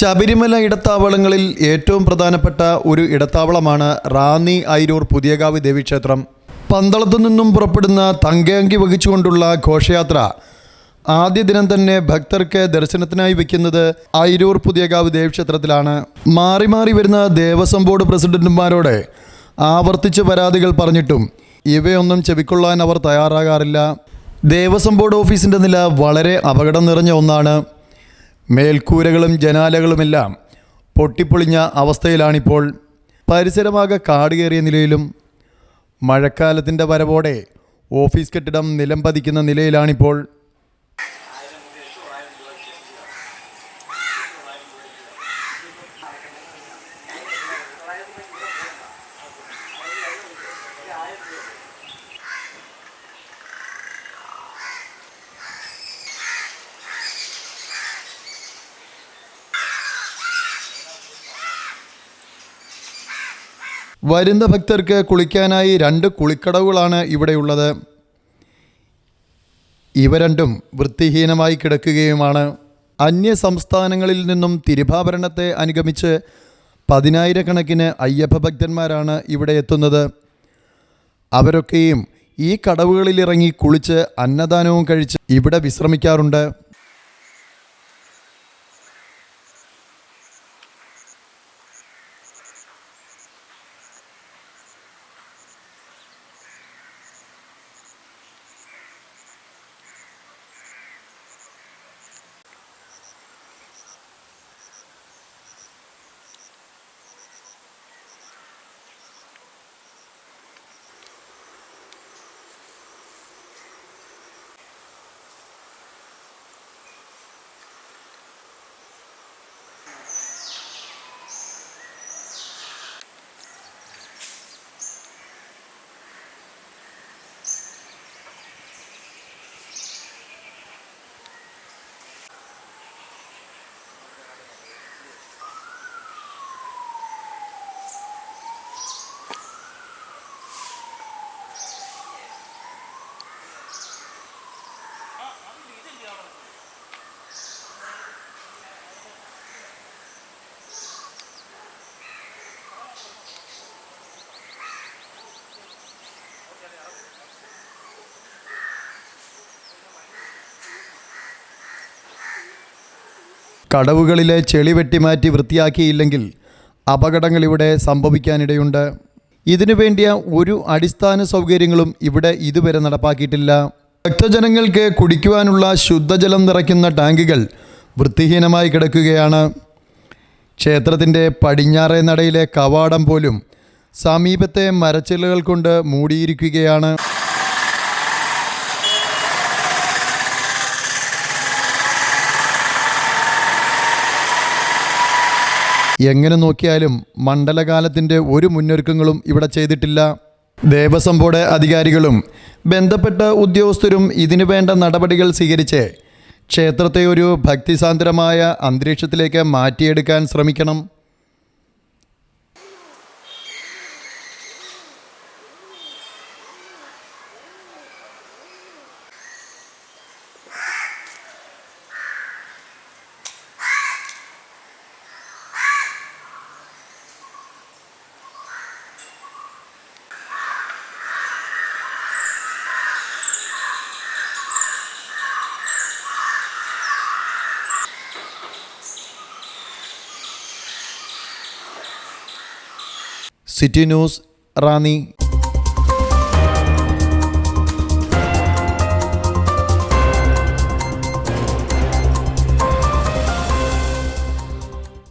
ശബരിമല ഇടത്താവളങ്ങളിൽ ഏറ്റവും പ്രധാനപ്പെട്ട ഒരു ഇടത്താവളമാണ് റാന്നി ഐരൂർ പുതിയകാവ് ദേവീക്ഷേത്രം. പന്തളത്തു നിന്നും പുറപ്പെടുന്ന തങ്കയങ്കി വഹിച്ചുകൊണ്ടുള്ള ഘോഷയാത്ര. ആദ്യ ദിനം തന്നെ ഭക്തർക്ക് ദർശനത്തിനായി വെക്കുന്നത് ഐരൂർ പുതിയകാവ് ദേവീക്ഷേത്രത്തിലാണ്. മാറി മാറി വരുന്ന ദേവസ്വം ബോർഡ് പ്രസിഡന്റുമാരോട് ആവർത്തിച്ച് പരാതികൾ പറഞ്ഞിട്ടും ഇവയൊന്നും ചെവിക്കൊള്ളാൻ അവർ തയ്യാറാകാറില്ല. ദേവസ്വം ബോർഡ് ഓഫീസിന്റെ നില വളരെ അപകടം നിറഞ്ഞ ഒന്നാണ്. മേൽക്കൂരകളും ജനാലകളുമെല്ലാം പൊട്ടിപ്പൊളിഞ്ഞ അവസ്ഥയിലാണിപ്പോൾ. പരിസരമാകെ കാട് കയറിയ നിലയിലും മഴക്കാലത്തിന്റെ വരവോടെ ഓഫീസ് കെട്ടിടം നിലം പതിക്കുന്ന നിലയിലാണിപ്പോൾ. വരുന്ന ഭക്തർക്ക് കുളിക്കാനായി രണ്ട് കുളിക്കടവുകളാണ് ഇവിടെയുള്ളത്. ഇവ രണ്ടും വൃത്തിഹീനമായി കിടക്കുകയുമാണ്. അന്യ സംസ്ഥാനങ്ങളിൽ നിന്നും തിരുഭാഭരണത്തെ അനുഗമിച്ച് പതിനായിരക്കണക്കിന് അയ്യപ്പ ഭക്തന്മാരാണ് ഇവിടെ എത്തുന്നത്. അവരൊക്കെയും ഈ കടവുകളിലിറങ്ങി കുളിച്ച് അന്നദാനവും കഴിച്ച് ഇവിടെ വിശ്രമിക്കാറുണ്ട്. കടവുകളിലെ ചെളി വെട്ടിമാറ്റി വൃത്തിയാക്കിയില്ലെങ്കിൽ അപകടങ്ങൾ ഇവിടെ സംഭവിക്കാനിടയുണ്ട്. ഇതിനു വേണ്ടിയ ഒരു അടിസ്ഥാന സൗകര്യങ്ങളും ഇവിടെ ഇതുവരെ നടപ്പാക്കിയിട്ടില്ല. ഭക്തജനങ്ങൾക്ക് കുടിക്കുവാനുള്ള ശുദ്ധജലം നിറയ്ക്കുന്ന ടാങ്കുകൾ വൃത്തിഹീനമായി കിടക്കുകയാണ്. ക്ഷേത്രത്തിന്റെ പടിഞ്ഞാറേ നടയിലെ കവാടം പോലും സമീപത്തെ മരച്ചില്ലകൾ കൊണ്ട് മൂടിയിരിക്കുകയാണ്. എങ്ങനെ നോക്കിയാലും മണ്ഡലകാലത്തിന്റെ ഒരു മുന്നൊരുക്കങ്ങളും ഇവിടെ ചെയ്തിട്ടില്ല. ദേവസ്വം ബോർഡ് അധികാരികളും ബന്ധപ്പെട്ട ഉദ്യോഗസ്ഥരും ഇതിനു വേണ്ട നടപടികൾ സ്വീകരിച്ച് ക്ഷേത്രത്തെ ഒരു ഭക്തിസാന്ദ്രമായ അന്തരീക്ഷത്തിലേക്ക് മാറ്റിയെടുക്കാൻ ശ്രമിക്കണം. City news Ranni